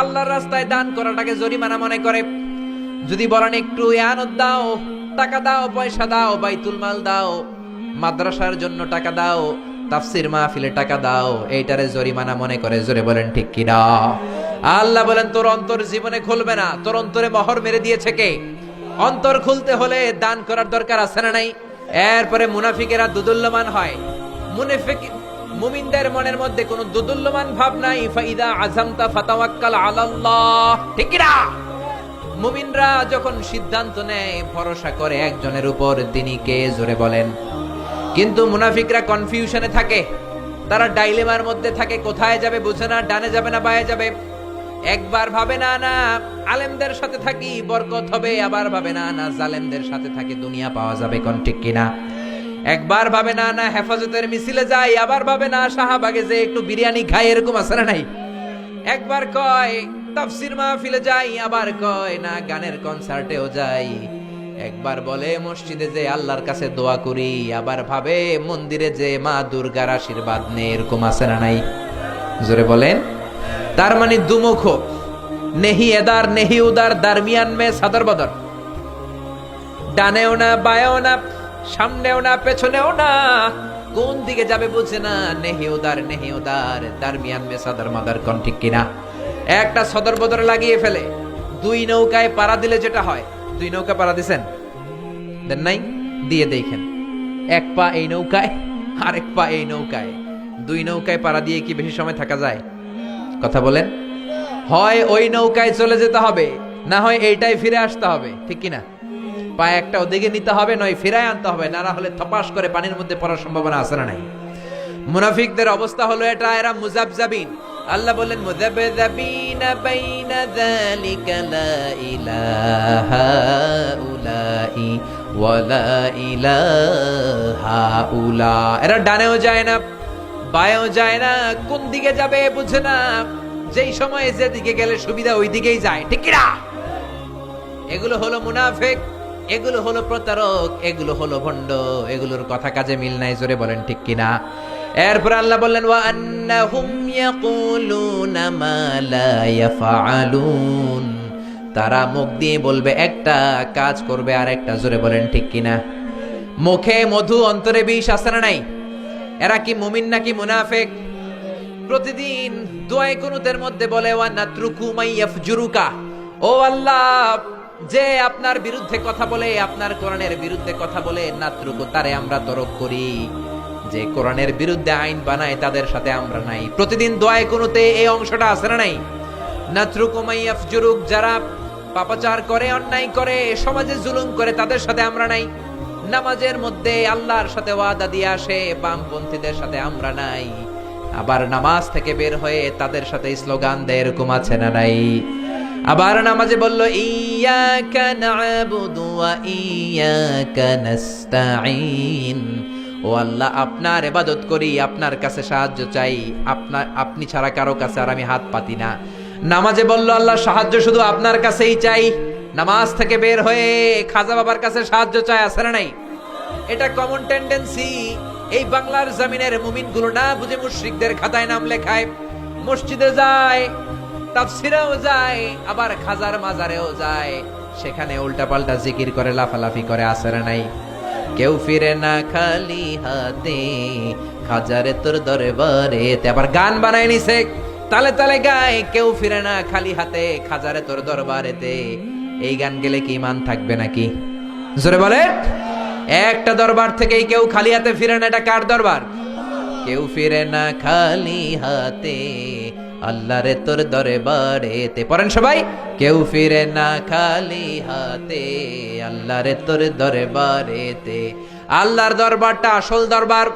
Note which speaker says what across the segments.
Speaker 1: আল্লাহর রাস্তায় দান করাটাকে জরিমানা মনে করে। যদি বলেন একটু ইয়ানত দাও, টাকা দাও, পয়সা দাও, বাইতুল মাল দাও, মাদ্রাসার জন্য টাকা দাও, তাফসির মাহফিলে টাকা দাও, এইটারে জরিমানা মনে করে, জোরে বলেন ঠিক কিনা? আল্লাহ বলেন, তোর অন্তর জীবনে খুলবে না, তোর অন্তরে মহর মেরে দিয়েছে কে? অন্তর খুলতে হলে দান করার দরকার আছে না নাই? এরপরে মুনাফিকেরা দুদুল্যমান হয়। মুনাফিক মুমিনদের মনের মধ্যে কোনো দুদুল্যমান ভাব নাই, ফাইদা আজামতা ফাতাওয়াক্কাল আলাল্লাহ। ঠিক কিনা? মুমিনরা যখন সিদ্ধান্ত নেয়, ভরসা করে একজনের উপর, তিনি কে? জোরে বলেন। কিন্তু মুনাফিকরা কনফিউশনে থাকে। তারা ডাইলেমার মধ্যে থাকে, কোথায় যাবে বুঝে না, ডানে যাবে না, বায়ে যাবে। একবার ভাবে না না, আলেমদের সাথে থাকি, বরকত হবে, আবার ভাবে না না, জালেমদের সাথে থাকি, দুনিয়া পাওয়া যাবে কোন ঠিক কিনা? একবার ভাবে না না হেফাজতের মিছিলে যাই আবার ভাবে না, শাহবাগে যে একটু বিরিয়ানি খাই এরকম আছে না নাই? একবার কয়, তাফসির মাহফিলে যাই, আবার কয়, না, গানের কনসার্টেও যাই। একবার বলে মসজিদে যে আল্লাহর কাছে দোয়া করি, আবার ভাবে মন্দিরে যে মা দুর্গার আশীর্বাদ নেই, এরকম আছে না নাই? জোরে বলেন। তার মানে দুমুখ নেহি এদার, নেহি উদার, দারমিয়ান মে সাদর বদর। ডানেও না, বায়েও না সামনেও না, পেছনেও না। কোন দিকে যাবে বুঝে না নেহি উদার নেহি উদার দারমিয়ান মে সাদর মাদার কোন ঠিক কিনা? একটা সদর বদর লাগিয়ে ফেলে। দুই নৌকায় পাড়া দিলে যেটা হয়। দুই নৌকা পাড়া দিছেন? দেন নাই? দিয়ে দেখেন। এক পা এই নৌকায় আর এক পা এই নৌকায়। দুই নৌকায় পাড়া দিয়ে কি বেশি সময় থাকা যায়? কথা বলেন। হয় ওই নৌকায় চলে যেতে হবে, না হয় এইটাই ফিরে আসতে হবে, ঠিক কিনা? পা একটা ওদিকে নিতে হবে, নয় ফিরায় আনতে হবে, না হলে থপাস করে পানির মধ্যে পড়ার সম্ভাবনা আছে না নাই। মুনাফিকদের অবস্থা হলো এটা, এরা মুজাবজাবিন। আল্লাহ বললেন, মুজাবজাবিন বাইনা যালিকা লা ইলাহা উলাই ওয়ালা ইলাহা উলা। এরা ডানেও যায় না, বায়েও যায় না, কোন দিকে যাবে বুঝে না। যেই সময়ে যেদিকে গেলে সুবিধা ওই দিকেই যায়, ঠিক এগুলো হলো মুনাফেক। এগুলো হলো প্রতারক, এগুলো হলো ভণ্ড, এগুলোর কথা কাজে মিল নাই, জোরে বলেন ঠিক কিনা? এরপর আল্লাহ বললেন, ওয়া আন্নাহুম ইয়াকুলুনা তারা মুখ দিয়ে বলবে, একটা কাজ করবে আর একটা জোরে বলেন ঠিক কিনা? মুখে মধু, অন্তরে বিষ আছে না নাই? এরা কি মুমিন নাকি মুনাফেক? প্রতিদিন দোয়াই কুনুতের মধ্যে বলে, ওয়া নাত্রুকু মাইয়াফজুরুকা ও আল্লাহ যে আপনার বিরুদ্ধে কথা বলে, আপনার কোরআনের বিরুদ্ধে কথা বলে, নাত্রুকু, তারে আমরা তরক করি। যে কোরআনের বিরুদ্ধে আইন বানায়, তাদের সাথে আমরা নাই। প্রতিদিন দোয়াই কুনুতে এই অংশটা আছে না নাই? নাত্রুকু মাইয়াফজুরুক যারা পাপাচার করে, অন্যায় করে, সমাজে জুলুম করে, তাদের সাথে আমরা নাই। নামাজের মধ্যে আল্লাহর সাথে ওয়াদা দিয়ে আসে, বামপন্থীদের সাথে আমরা নাই। আবার নামাজ থেকে বের হয়ে তাদের সাথে স্লোগান দেয়, এরকম আছে না নাই? আবার নামাজে বলল, ইয়াকা না'বুদু ওয়া ইয়াকা নাস্তাঈন। ও আল্লাহ, আপনার ইবাদত করি, আপনার কাছে সাহায্য চাই। আপনার, আপনি ছাড়া কারও কাছে আর আমি হাত পাতি না। নামাজে বলল, আল্লাহ, সাহায্য শুধু আপনার কাছেই চাই। নামাজ থেকে বের হয়ে খাজা বাবার কাছে সাহায্য চাই, আছে না নাই? এটা কমন টেন্ডেন্সি এই বাংলার জমিনের মুমিনগুলো না বুঝে মুশরিকদের খাতায় নাম লেখায়। মসজিদে যায় তাফসিরেও যায়, আবার খাজার মাজারেও যায়। সেখানে উল্টাপাল্টা জিকির করে, লাফালাফি করে, আসরে নাই। কেউ ফিরে না খালি হাতে, খাজারে তোর দরবারে। আবার গান বানায় নিছে, তালে তালে গায়, কেউ ফিরে না খালি হাতে, খাজারে তোর দরবারেতে। এই গান গেলে কি ইমান থাকবে নাকি? জোরে বলে, একটা দরবার থেকেই কেউ খালি হাতে ফিরে না, এটা কার দরবার? কেউ ফিরে না খালি হাতে আল্লাহ রে তোর দরবারেতে। পড়েন সবাই? কেউ ফিরে না খালি হাতে। আল্লাহ রে তোর দরবারেতে। আল্লাহর দরবারটা আসল দরবার।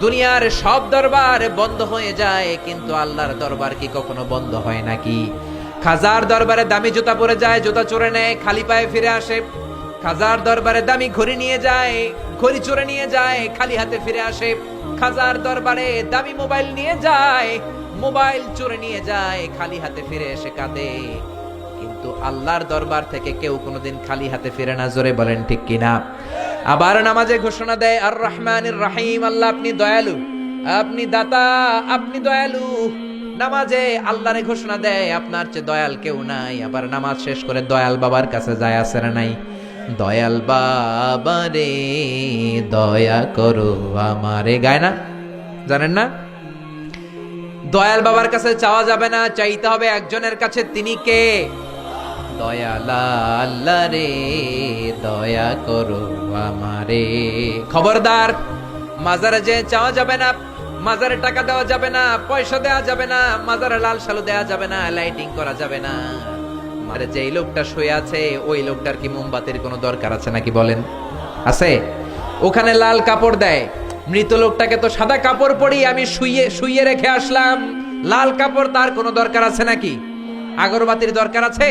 Speaker 1: দুনিয়ার সব দরবার বন্ধ হয়ে যায়, কিন্তু আল্লাহর দরবার কি কখনো বন্ধ হয় নাকি? খাজার দরবারে দামি জুতা পরে যায়, জুতা চোরে নেয়, খালি পায়ে ফিরে আসে। খাজার দরবারে দামি ঘড়ি নিয়ে যায়, ঘড়ি চোরে নিয়ে যায়, খালি হাতে ফিরে আসে। খাজার দরবারে দামি মোবাইল নিয়ে যায় মোবাইল চোরে নিয়ে যায়, খালি হাতে ফিরে এসে কাঁদে। কিন্তু আল্লাহর দরবার থেকে কেউ কোনোদিন খালি হাতে ফিরে না, জোরে বলেন ঠিক কিনা? আবার নামাজে ঘোষণা দেয় আর রহমানির রাহিম, আল্লাহ আপনি দয়ালু, আপনি দাতা, আপনি দয়ালু। নামাজে আল্লাহরে ঘোষণা দেয়, আপনার চেয়ে দয়াল কেউ নাই। আবার নামাজ শেষ করে দয়াল বাবার কাছে যায় আসে না নাই। দয়াল বাবা রে দয়া করো আমারে। গায় না? জানেন না? দয়াল বাবার কাছে চাওয়া যাবে না, চাইতে হবে একজনের কাছে, তিনি কে? দয়ালা রে, দয়া করো আমারে। খবরদার, মাজারে যে চাওয়া যাবে না, মাজারে টাকা দেওয়া যাবে না, পয়সা দেওয়া যাবে না, মাজারে লাল সালু দেওয়া যাবে না লাইটিং করা যাবে না। মারে যে লোকটা শুয়ে আছে, ওই লোকটার কি মোমবাতির কোনো দরকার আছে নাকি বলেন? আছে? ওখানে লাল কাপড় দেয়। মৃত লোকটাকে তো সাদা কাপড় পরি আমি শুইয়ে শুইয়ে রেখে আসলাম। লাল কাপড় তার কোনো দরকার আছে নাকি? আগরবাতির দরকার আছে?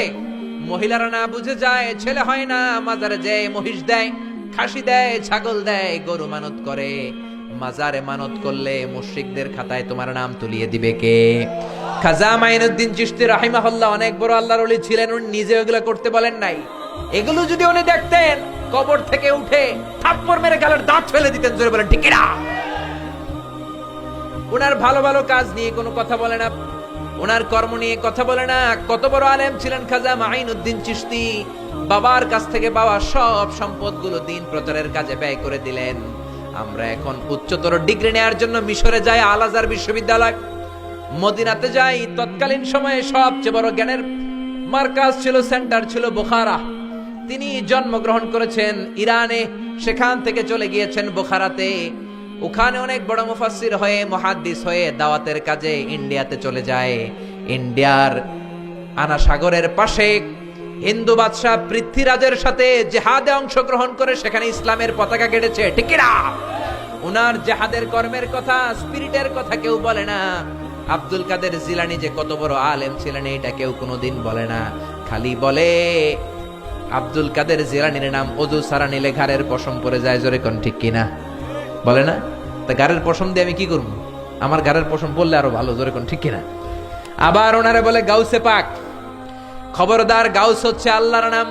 Speaker 1: মহিলারা না বুঝে যায়, ছেলে হয় না, মাজারে যায় মহিষ দেয়, খাসি দেয়, ছাগল দেয়, গরু মানত করে। মাজারে মানত করলে মুশরিকদের খাতায় তোমার নাম তুলিয়ে দিবে কে? খাজা মাইনুদ্দিন চিশতি রাহিমাহুল্লাহ অনেক বড় আল্লাহর ওলি ছিলেন, উনি নিজে ওগুলো করতে বলেন নাই। এগুলো যদি উনি দেখতেন, কবর থেকে উঠে থাপ্পড় মেরে গালের দাঁত ফেলে দিতেন, জোরে বলেন, ঠিক না ওনার ভালো ভালো কাজ নিয়ে কোনো কথা বলে না। ওনার কর্ম নিয়ে কথা বলে না। কত বড় আলেম ছিলেন খাজা মাইনুদ্দিন চিশতি। বাবার কাছ থেকে পাওয়া সব সম্পদগুলো দিন প্রচারের কাজে ব্যয় করে দিলেন। আমরা এখন উচ্চতর ডিগ্রি নেওয়ার জন্য মিশরে যাই, আল আজহার বিশ্ববিদ্যালয়। মদিনাতে যাই, তৎকালীন সময়ে সবচেয়ে বড় জ্ঞানের মার্কাজ ছিল, সেন্টার ছিল বোখারা। তিনি জন্মগ্রহণ করেছেন ইরানে, সেখান থেকে চলে গিয়েছেন বোখারাতে। ওখানে অনেক বড় মুফাসসির হয়ে, মহাদ্দিস হয়ে দাওয়াতের কাজে ইন্ডিয়াতে চলে যায়। ইন্ডিয়ার আনা সাগরের পাশে হিন্দু বাদশাহ পৃথ্বীরাজের সাথে জেহাদে অংশগ্রহণ করে সেখানে ইসলামের পতাকা কেটেছে। ঠিক না উনার জেহাদের কর্মের কথা, স্পিরিটের কথা কেউ বলে না। আব্দুল কাদের জিলানি যে কত বড় আলেম ছিলেন, এটা কেউ কোনোদিন বলে না। খালি বলে আব্দুল কাদের জিলানির নাম অজু সারা নিলে ঘাড়ের পশম পরে যায়, জোরে কোন ঠিক কিনা? বলে না? তা গাড়ের পশম দিয়ে আমি কি করব? আমার গাড়ের পশম পড়লে আরও ভালো, জোরে কোন ঠিক কিনা? আবার ওনারে বলে গাউসে পাক। খবরদার গাউস হচ্ছে আল্লাহর নাম।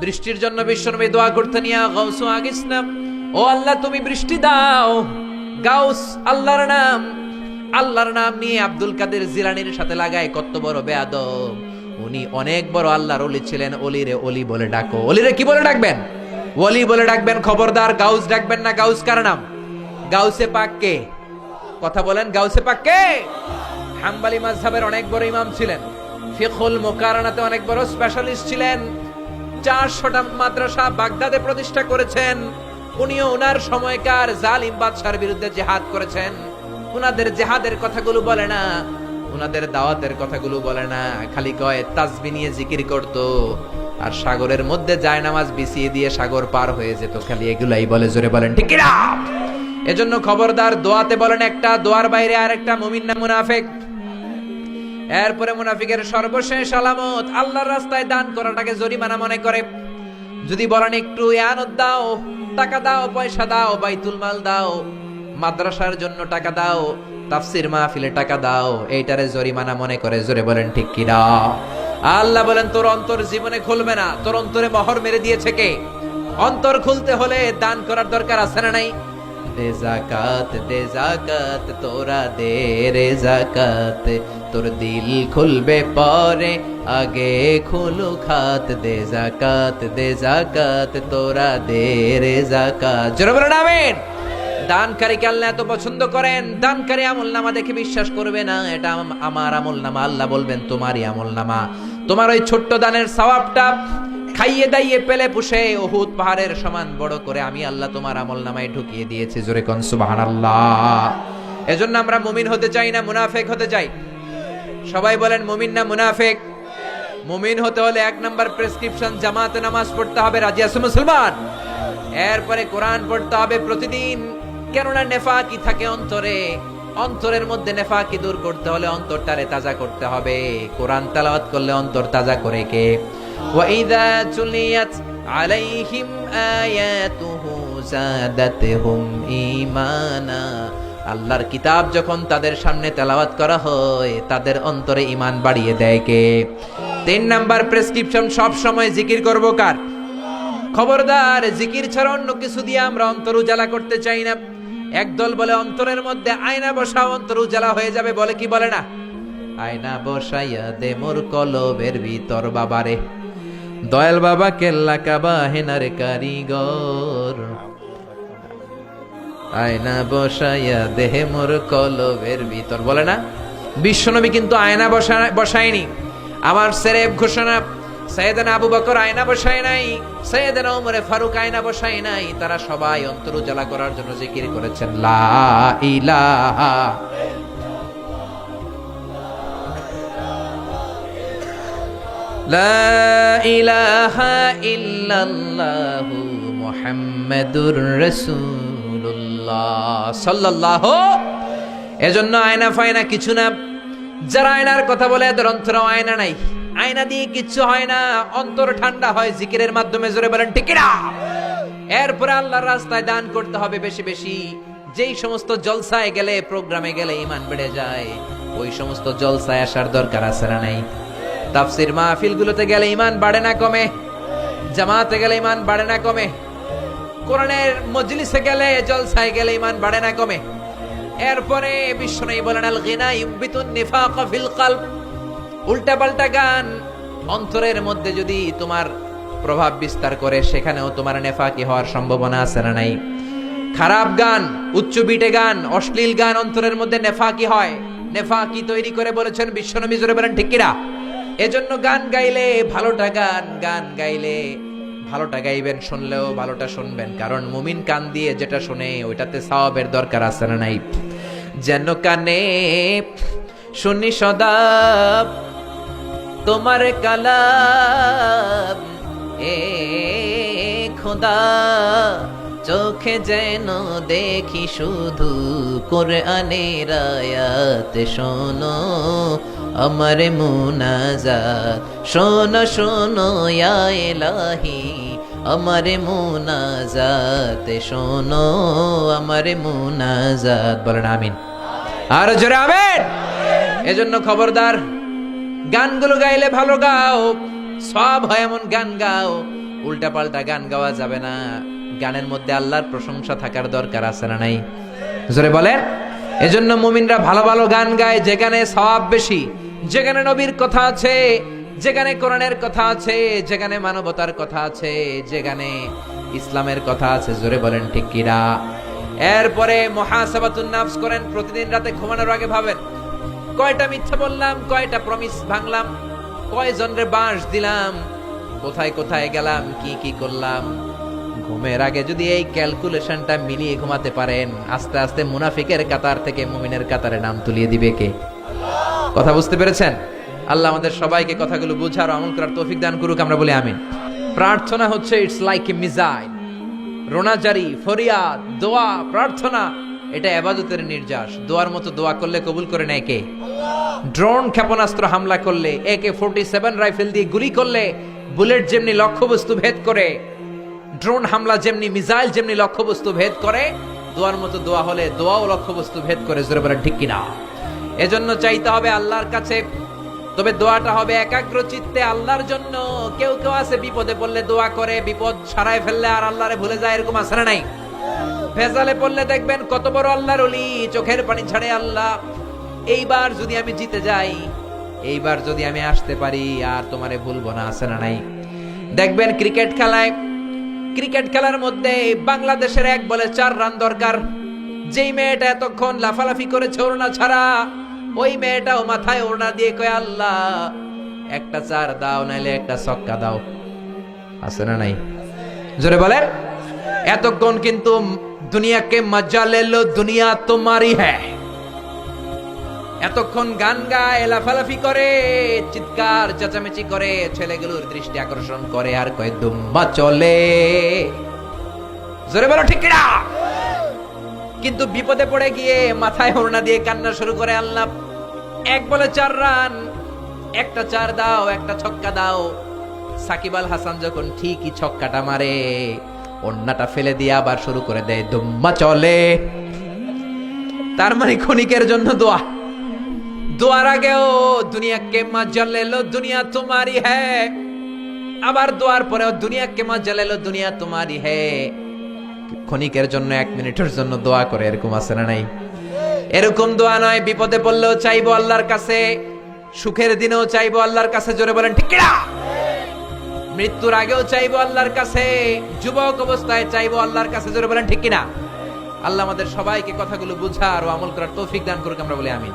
Speaker 1: বৃষ্টির জন্য বিশ্বনবী দোয়া করতে নিয়া গাউসু আগিস নাম ও আল্লাহ, তুমি বৃষ্টি দাও। গাউস আল্লাহর নাম। আল্লাহর নাম নিয়ে আব্দুল কাদের জিলানির সাথে লাগায় কত বড় বেয়াদব। উনি অনেক বড় আল্লাহর অলি ছিলেন অলিরে অলি বলে ডাকো। অলিরে কি বলে ডাকবেন? অলি বলে ডাকবেন খবরদার, গাউস ডাকবেন না? গাউস কার নাম? গাউসে পাক কে? কথা বলেন, গাউসে পাক কে? হাম্বালি মাযহাবের অনেক বড় ইমাম ছিলেন। ফিখুল মুকারানাতে অনেক বড় স্পেশালিস্ট ছিলেন। চারশোটা মাদ্রাসা বাগদাদে প্রতিষ্ঠা করেছেন। উনিও উনার সময়কার জালিম বাদশার বিরুদ্ধে জেহাদ করেছেন। উনাদের জেহাদের কথাগুলো বলে না। উনাদের দাওয়াতের কথাগুলো বলে না, খালি কয় তাসবি নিয়ে জিকির করত। আর সাগরের মধ্যে যায় নামাজ বিছিয়ে দিয়ে সাগর পার হয়ে যেত, খালি এগুলাই বলে, জোরে বলেন, ঠিক এজন্য খবরদার দোয়াতে বলেন একটা, দোয়ার বাইরে আর একটা মুমিন না মুনাফেক। এরপরে মুনাফিকের সর্বশেষ আলামত, আল্লাহর রাস্তায় দান করাটাকে জরিমানা মনে করে। যদি বলেন একটু ইয়ানত দাও, টাকা দাও, পয়সা দাও, বাইতুল মাল দাও, মাদ্রাসার জন্য টাকা দাও তাফসির মাহফিলে টাকা দাও, এইটারে জরিমানা মনে করে, জোরে বলেন ঠিক কি দাও আল্লাহ বলেন, তোর অন্তর জীবনে খুলবে না, তোর অন্তরে মহর মেরে দিয়েছে কে? অন্তর খুলতে হলে দান করার দরকার আছে না নাই? দে জাকাত দে জাকাত তোরা দে রে জাকাত তোর দিল খুলবে পরে, আগে খুলু খাত, দে জাকাত দে জাকাত তোরা দে রে জাকাত জোরে বলেন, আমিন। দানকারীকে আল্লাহ এত পছন্দ করেন? দানকারী আমল নামা দেখে বিশ্বাস করবে না। এটা আম- আমার আমল নামা। আল্লাহ বলবেন, তোমারই আমল নামা। তোমার ওই ছোট্ট দানের সওয়াবটা খাইয়ে দাইয়ে পেলে পুষে ওহুদ পাহাড়ের সমান বড় করে আমি আল্লাহ তোমার আমল নামায় ঢুকিয়ে দিয়েছি। জোরে কন সুবহানাল্লাহ। এজন্য আমরা মুমিন হতে চাই না, মুনাফেক হতে চাই। সবাই বলেন, মুমিন না মুনাফেক? মুমিন হতে হলে এক নাম্বার প্রেসক্রিপশন, জামাতে নামাজ পড়তে হবে, রাজি আছে মুসলমান? এরপরে কোরআন পড়তে হবে, প্রতিদিন কেননা নেফাকি থাকে অন্তরে। অন্তরের মধ্যে নেফাকি দূর করতে হলে অন্তরটারে তাজা করতে হবে। কোরআন তালাওয়াত করলে অন্তর তাজা করে কে? ওয়াইদা তুলিয়াত আলাইহিম আয়াতুহু জাদাতহুম ঈমানা। আল্লাহর কিতাব যখন তাদের সামনে তেলাওয়াত করা হয়, তাদের অন্তরে ঈমান বাড়িয়ে দেয় কে? তিন নাম্বার প্রেসক্রিপশন, সব সময় জিকির করব কার? খবরদার, জিকির ছাড়া অন্য কিছু দিয়ে আমরা অন্তর উজালা করতে চাই না। একদল বলে অন্তরের মধ্যে আয়না বসা অন্তর উজালা হয়ে যাবে, বলে কি বলে না? আয়না বসাইয়া দে মোর কলবের ভিতর বাবারে। দয়াল বাবা কেল্লা কাবা হেনার কারিগর। আয়না বসাইয়া দেহে মোর কলবের ভিতর। বলে না? বিশ্বনবী কিন্তু আয়না বসা বসায়নি। আমার সেরেব ঘোষণা সৈয়দানা আবু বকর আয়না বসায় নাই, সৈয়দানা উমরে ফারুক আয়না বসায় নাই, তারা সবাই অন্তর করার জন্য জিকির করেছেন, লা ইলাহা লা ইলাহা ইল্লাল্লাহু মুহাম্মাদুর রাসূলুল্লাহ সাল্লাল্লাহু। এজন্য আয়না ফায়না কিছু না, যারা আয়নার কথা বলে এদের অন্তর আয়না নাই। আয়না দিয়ে কিচ্ছু হয় না। অন্তর ঠান্ডা হয় জিকিরের মাধ্যমে, জোরে বলেন না এরপরে আল্লাহর রাস্তায় দান করতে হবে বেশি বেশি। যেই সমস্ত জলসায় গেলে, প্রোগ্রামে গেলে ইমান বেড়ে যায়, ওই সমস্ত জলসায় আসার দরকার আছে না নাই? তাফসির মাহফিলগুলোতে গেলে ইমান বাড়ে না কমে? জামাতে গেলে ইমান বাড়ে না কমে? কোরআনের মজলিসে গেলে, জলসায় গেলে ইমান বাড়ে না কমে? এরপরে বিশ্বনবী বলেন আল গিনা ইউবিতুন নিফাক ফিল কলব উল্টা পাল্টা গান। অন্তরের মধ্যে যদি তোমার প্রভাব বিস্তার করে, সেখানেও তোমার নেফাকি হওয়ার সম্ভাবনা আছে না নাই? খারাপ গান, উচ্চ বিটে গান, অশ্লীল গান অন্তরের মধ্যে নেফাকি হয়। নেফাকি তৈরি করে বলেছেন বিশ্বনবী, জোরে বলেন, ঠিক কিনা? এজন্য গান গাইলে ভালোটা গান গান গাইলে ভালোটা গাইবেন, শুনলেও ভালোটা শুনবেন। কারণ মুমিন কান দিয়ে যেটা শুনে, ওইটাতে সওয়াবের দরকার আছে না নাই? যেন কানে শুনি সদা তোমার কালাম, এ খোদা, চোখে যেন দেখি শুধু করে আনের আয়াত। শোনো আমার মুনাজাত, শোনো শোনো এলাহি আমার মুনাজাত, শোনো আমার মুনাজাত। বলেন আমিন। আর জোরে আমিন। এজন্য খবরদার গানগুলো গাইলে ভালো গাও। সব হয় এমন গান গাও। উল্টা পাল্টা গান গাওয়া যাবে না। গানের মধ্যে আল্লাহর প্রশংসা থাকার দরকার আছে না নাই? জোরে বলেন। এজন্য মুমিনরা ভালো ভালো গান গায়, যেখানে সওয়াব বেশি, যেখানে নবীর কথা আছে, যেখানে কোরআনের কথা আছে, যেখানে মানবতার কথা আছে, যেখানে ইসলামের কথা আছে। জোরে বলেন ঠিক কিরা এরপরে মহাসাবাতুন নাফস করেন, প্রতিদিন রাতে ঘুমানোর আগে ভাবেন কয়টা মিথ্যা বললাম, কয়টা প্রমিস ভাঙলাম কয়জনরে বাঁশ দিলাম, কোথায় কোথায় গেলাম, কি কি করলাম। ঘুমের আগে যদি এই ক্যালকুলেশনটা মিলিয়ে ঘুমাতে পারেন, আস্তে আস্তে মুনাফিকের কাতার থেকে মুমিনের কাতারে নাম তুলিয়ে দিবে কে? কথা বুঝতে পেরেছেন? আল্লাহ আমাদের সবাইকে কথাগুলো বুঝার আমল করার তৌফিক দান করুক, আমরা বলি আমিন। প্রার্থনা হচ্ছে ইটস লাইক এ মিজাইল রোনাজারি ফরিয়াদ, দোয়া, প্রার্থনা এটা এবাদতের নির্যাস। দোয়ার মতো দোয়া করলে কবুল করে নেয় কে? ড্রোন ক্ষেপণাস্ত্র হামলা করলে একে ফোর্টি সেভেন রাইফেল দিয়ে গুলি করলে, বুলেট যেমনি লক্ষ্যবস্তু ভেদ করে, ড্রোন হামলা যেমনি, মিসাইল যেমনি লক্ষ্যবস্তু ভেদ করে, দোয়ার মতো দোয়া হলে দোয়াও লক্ষ্যবস্তু ভেদ করে, জোরে বলেন ঠিক কিনা? এজন্য চাইতে হবে আল্লাহর কাছে, তবে দোয়াটা হবে একাগ্র চিত্তে আল্লাহর জন্য। কেউ কেউ আছে বিপদে পড়লে দোয়া করে, বিপদ সারায় ফেললে আর আল্লাহরে ভুলে যায়, এরকম না নাই? ভেজালে পড়লে দেখবেন কত বড় আল্লাহর অলি চোখের পানি ছাড়ে আল্লাহ। এইবার যদি আমি জিতে যাই, এইবার যদি আমি আসতে পারি, আর তোমারে ভুলবো না, আছে না নাই? দেখবেন ক্রিকেট খেলায়, ক্রিকেট খেলার মধ্যে বাংলাদেশের এক বলে চার রান দরকার। যেই মেয়েটা এতক্ষণ লাফালাফি করেছে ওড়না ছাড়া, ওই মেয়েটাও মাথায় ওড়না দিয়ে কয়, আল্লাহ, একটা চার দাও, নাইলে একটা ছক্কা দাও। আছে না নাই? জোরে বলেন? এতক্ষণ কিন্তু দুনিয়াকে মজা লেলো দুনিয়া তোমারই হ্যাঁ এতক্ষণ গান গায়, লাফালাফি করে, চিৎকার, চেঁচামেচি করে, ছেলেগুলোর দৃষ্টি আকর্ষণ করে আর কয়, দুম্বা চলে। জোরে বলো, ঠিক কিনা? কিন্তু বিপদে পড়ে গিয়ে মাথায় ওড়না দিয়ে কান্না শুরু করে আল্লাহ। এক বলে চার রান, একটা চার দাও, একটা ছক্কা দাও। সাকিব আল হাসান যখন ঠিকই ছক্কাটা মারে ওড়নাটা ফেলে দিয়ে আবার শুরু করে দেয়, দুম্মা চলে। তার মানে ক্ষণিকের জন্য দোয়া। দোয়ার আগেও দুনিয়া কে মজা লেলো দুনিয়া তোমারই হ্যাঁ আবার দোয়ার পরেও দুনিয়া কে মজা লেলো দুনিয়া তোমারই হ্যাঁ ক্ষণিকের জন্য এক মিনিটের জন্য দোয়া করে, এরকম আছে না নাই? এরকম দোয়া নয়, বিপদে পড়লেও চাইব আল্লাহর কাছে, সুখের দিনেও চাইব আল্লাহর কাছে, জোরে বলেন, ঠিক মৃত্যুর আগেও চাইব আল্লাহর কাছে, যুবক অবস্থায় চাইব আল্লাহর কাছে, জোরে বলেন ঠিক কিনা? আল্লাহ আমাদের সবাইকে কথাগুলো বুঝার ও আমল করার তৌফিক দান করুক, আমরা বলি আমিন।